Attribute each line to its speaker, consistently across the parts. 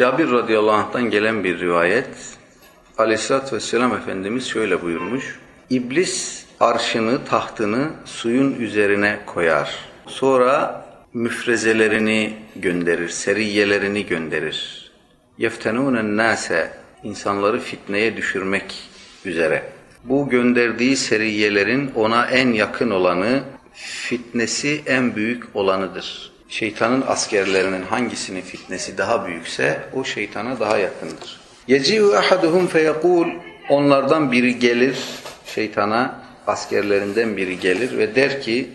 Speaker 1: Cabir radıyallahu anh'tan gelen bir rivayet. Aleyhisselatü vesselam Efendimiz şöyle buyurmuş. İblis arşını, tahtını suyun üzerine koyar. Sonra müfrezelerini gönderir, seriyelerini gönderir. Yeftenûnen nâse, insanları fitneye düşürmek üzere. Bu gönderdiği seriyelerin ona en yakın olanı, fitnesi en büyük olanıdır. Şeytanın askerlerinin hangisinin fitnesi daha büyükse o şeytana daha yakındır. Yeci'u ahaduhum feyekul onlardan biri gelir şeytana askerlerinden biri gelir ve der ki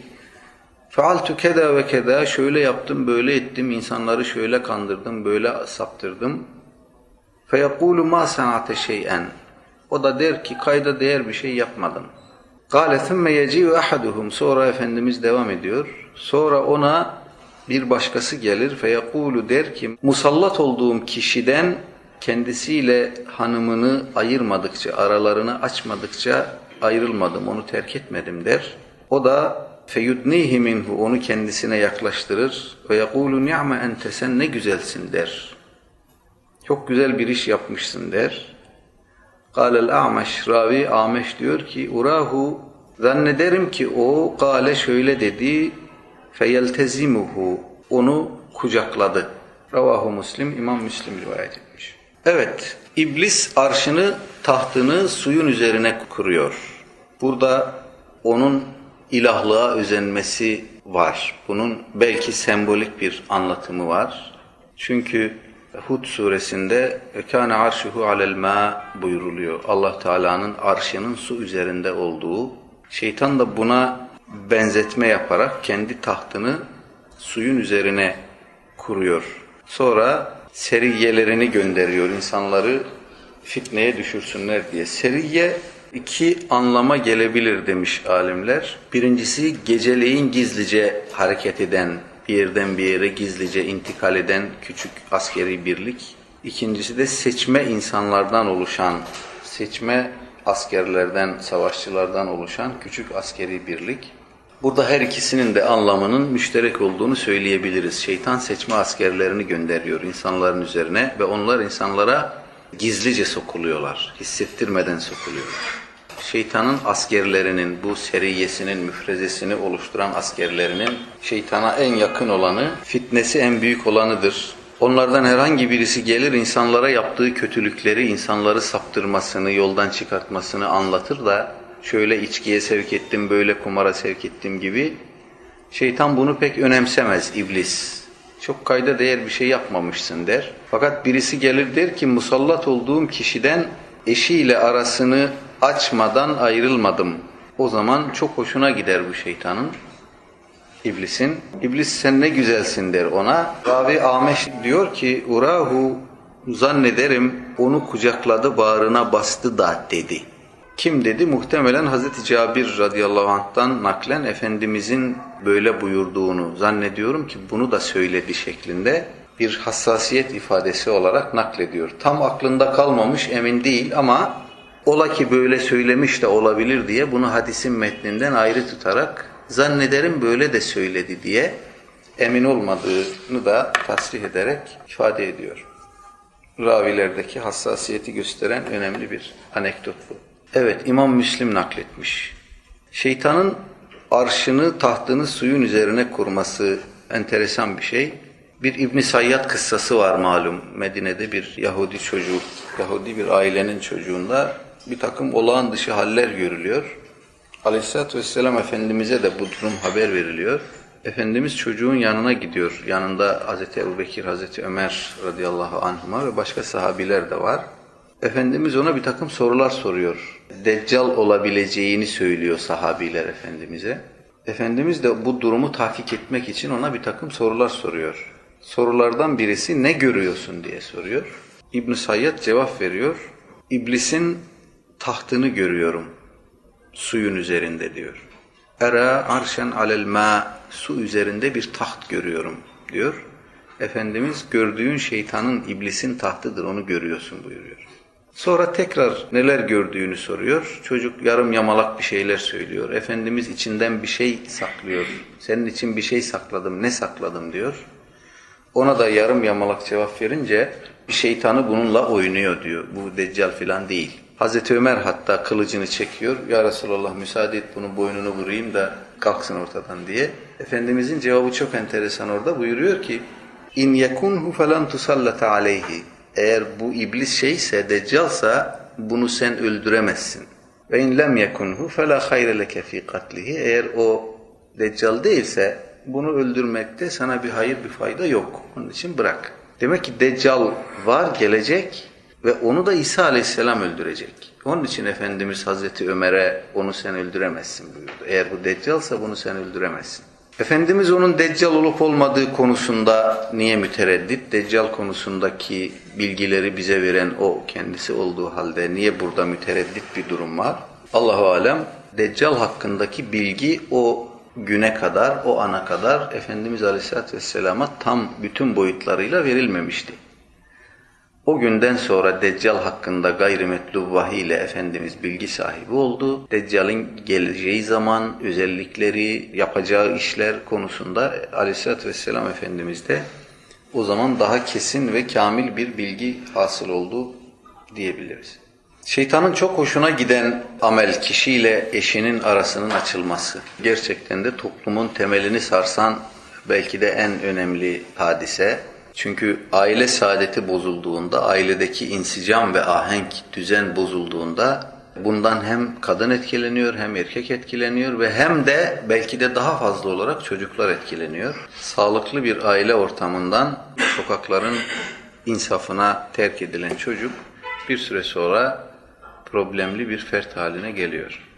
Speaker 1: Faaltu keda ve keda şöyle yaptım böyle ettim insanları şöyle kandırdım böyle saptırdım. Feyekulu ma sanate şey'en o da der ki kayda değer bir şey yapmadım. Kale thumme yeci'u ahaduhum sonra Efendimiz devam ediyor. Sonra ona bir başkası gelir feyekulu der ki musallat olduğum kişiden kendisiyle hanımını ayırmadıkça, aralarını açmadıkça ayrılmadım, onu terk etmedim der. O da feyudnihi minhu onu kendisine yaklaştırır ve yekulu ni'me ente sen ne güzelsin der. Çok güzel bir iş yapmışsın der. Kâlel a'meş ravi Ameş diyor ki urahu zannederim ki o kâle şöyle dedi feyeltezimuhu onu kucakladı. Ravahu Muslim İmam Müslim rivayet etmiş. Evet, iblis arşını, tahtını suyun üzerine kuruyor. Burada onun ilahlığa özenmesi var. Bunun belki sembolik bir anlatımı var. Çünkü Hud suresinde "Kâne arşuhu alel mâ" buyuruluyor. Allah Teala'nın arşının su üzerinde olduğu. Şeytan da buna benzetme yaparak kendi tahtını suyun üzerine kuruyor. Sonra seriyelerini gönderiyor insanları fitneye düşürsünler diye. Seriye iki anlama gelebilir demiş alimler. Birincisi geceleyin gizlice hareket eden, bir yerden bir yere gizlice intikal eden küçük askeri birlik. İkincisi de seçme insanlardan oluşan, seçme askerlerden, savaşçılardan oluşan küçük askeri birlik. Burada her ikisinin de anlamının müşterek olduğunu söyleyebiliriz. Şeytan seçme askerlerini gönderiyor insanların üzerine ve onlar insanlara gizlice sokuluyorlar. Hissettirmeden sokuluyorlar. Şeytanın askerlerinin, bu seriyesinin, müfrezesini oluşturan askerlerinin şeytana en yakın olanı, fitnesi en büyük olanıdır. Onlardan herhangi birisi gelir insanlara yaptığı kötülükleri, insanları saptırmasını, yoldan çıkartmasını anlatır da şöyle içkiye sevk ettim, böyle kumara sevk ettim gibi. Şeytan bunu pek önemsemez iblis. Çok kayda değer bir şey yapmamışsın der. Fakat birisi gelir der ki musallat olduğum kişiden eşiyle arasını açmadan ayrılmadım. O zaman çok hoşuna gider bu şeytanın, iblisin. İblis sen ne güzelsin der ona. Ravi Ameş diyor ki urahu zannederim onu kucakladı bağrına bastı da dedi. Kim dedi? Muhtemelen Hazreti Cabir radıyallahu anh'tan naklen Efendimizin böyle buyurduğunu zannediyorum ki bunu da söyledi şeklinde bir hassasiyet ifadesi olarak naklediyor. Tam aklında kalmamış emin değil ama ola ki böyle söylemiş de olabilir diye bunu hadisin metninden ayrı tutarak zannederim böyle de söyledi diye emin olmadığını da tasrih ederek ifade ediyor. Ravilerdeki hassasiyeti gösteren önemli bir anekdot bu. Evet İmam Müslim nakletmiş. Şeytanın arşını tahtını suyun üzerine kurması enteresan bir şey. Bir İbn Sayyad kıssası var malum. Medine'de bir Yahudi çocuğu, Yahudi bir ailenin çocuğunda bir takım olağan dışı haller görülüyor. Aleyhisselatü Vesselam Efendimiz'e de bu durum haber veriliyor. Efendimiz çocuğun yanına gidiyor. Yanında Hazreti Ebubekir, Hazreti Ömer radıyallahu anhuma ve başka sahabiler de var. Efendimiz ona bir takım sorular soruyor. Deccal olabileceğini söylüyor sahabiler Efendimiz'e. Efendimiz de bu durumu tahkik etmek için ona bir takım sorular soruyor. Sorulardan birisi ne görüyorsun diye soruyor. ibn Sayyad cevap veriyor. İblisin tahtını görüyorum suyun üzerinde diyor. Era arşen alel ma su üzerinde bir taht görüyorum diyor. Efendimiz gördüğün şeytanın iblisin tahtıdır onu görüyorsun buyuruyor. Sonra tekrar neler gördüğünü soruyor. Çocuk yarım yamalak bir şeyler söylüyor. Efendimiz içinden bir şey saklıyor. Senin için bir şey sakladım, ne sakladım diyor. Ona da yarım yamalak cevap verince Şeytanı bununla oynuyor diyor. Bu deccal filan değil. Hazreti Ömer hatta kılıcını çekiyor. Ya Resulallah müsaade et bunun boynunu vurayım da kalksın ortadan diye. Efendimizin cevabı çok enteresan orada buyuruyor ki İn yekunhu falan tusallata aleyhi. Eğer bu iblis şeyse, deccalsa bunu sen öldüremezsin. Ve in lem yekunhu fela hayre leke fi katlihi. Eğer o deccal değilse bunu öldürmekte sana bir hayır bir fayda yok. Onun için bırak. Demek ki deccal var gelecek ve onu da İsa aleyhisselam öldürecek. Onun için Efendimiz Hazreti Ömer'e onu sen öldüremezsin buyurdu. Eğer bu deccalsa bunu sen öldüremezsin. Efendimiz onun deccal olup olmadığı konusunda niye mütereddit? Deccal konusundaki bilgileri bize veren o kendisi olduğu halde niye burada mütereddit bir durum var? Allahu alem deccal hakkındaki bilgi o güne kadar, o ana kadar Efendimiz Aleyhisselatü Vesselam'a tam bütün boyutlarıyla verilmemişti. O günden sonra Deccal hakkında gayrimetlub vahiy ile Efendimiz bilgi sahibi oldu. Deccal'in geleceği zaman, özellikleri, yapacağı işler konusunda Aleyhisselatü Vesselam Efendimiz de o zaman daha kesin ve kamil bir bilgi hasıl oldu diyebiliriz. Şeytanın çok hoşuna giden amel kişiyle eşinin arasının açılması. Gerçekten de toplumun temelini sarsan belki de en önemli hadise. Çünkü aile saadeti bozulduğunda, ailedeki insicam ve ahenk düzen bozulduğunda bundan hem kadın etkileniyor hem erkek etkileniyor ve hem de belki de daha fazla olarak çocuklar etkileniyor. Sağlıklı bir aile ortamından sokakların insafına terk edilen çocuk bir süre sonra problemli bir fert haline geliyor.